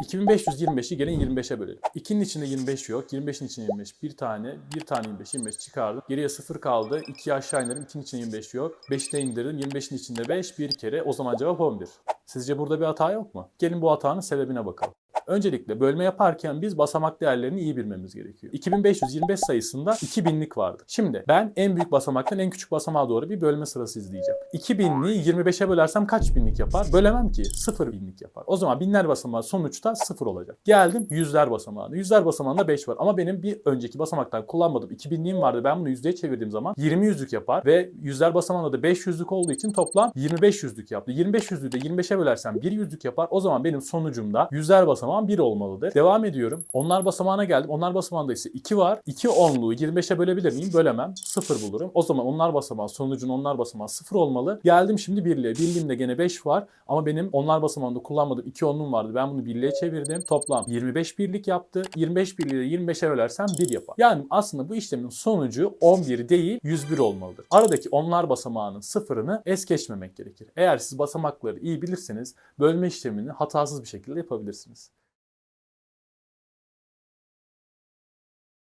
2525'i gelin 25'e bölelim. 2'nin içinde 25 yok. 25'in içinde 25. Bir tane, bir tane 25, 25 çıkardım. Geriye 0 kaldı. 2'yi aşağı indirim. 2'nin içinde 25 yok. 5'i de indirdim. 25'in içinde 5 bir kere. O zaman cevap 11. Sizce burada bir hata yok mu? Gelin bu hatanın sebebine bakalım. Öncelikle bölme yaparken biz basamak değerlerini iyi bilmemiz gerekiyor. 2525 sayısında 2000'lik vardı. Şimdi ben en büyük basamaktan en küçük basamağa doğru bir bölme sırası izleyeceğim. 2000'liği 25'e bölersem kaç binlik yapar? Bölemem ki. 0 binlik yapar. O zaman binler basamağı sonuçta 0 olacak. Geldim yüzler basamağına. Yüzler basamağında 5 var ama benim bir önceki basamaktan kullanmadığım 2000'liğim vardı. Ben bunu yüzdeye çevirdiğim zaman 20 yüzlük yapar ve yüzler basamağında da 5 yüzlük olduğu için toplam 25 yüzlük yaptı. 25 yüzlüğü de 25'e bölersem 1 yüzlük yapar. O zaman benim sonucumda yüzler basamağım 1 olmalıdır. Devam ediyorum. Onlar basamağına geldim. Onlar basamağında ise 2 var. 2 onluğu 25'e bölebilir miyim? Bölemem. 0 bulurum. O zaman onlar basamağı sonucun onlar basamağı 0 olmalı. Geldim şimdi birliğe. Birliğimde gene 5 var. Ama benim onlar basamağında kullanmadığım 2 onluğum vardı. Ben bunu birliğe çevirdim. Toplam 25 birlik yaptı. 25 birliği de 25'e bölersem 1 yapar. Yani aslında bu işlemin sonucu 11 değil 101 olmalıdır. Aradaki onlar basamağının sıfırını es geçmemek gerekir. Eğer siz basamakları iyi bilirseniz bölme işlemini hatasız bir şekilde yapabilirsiniz.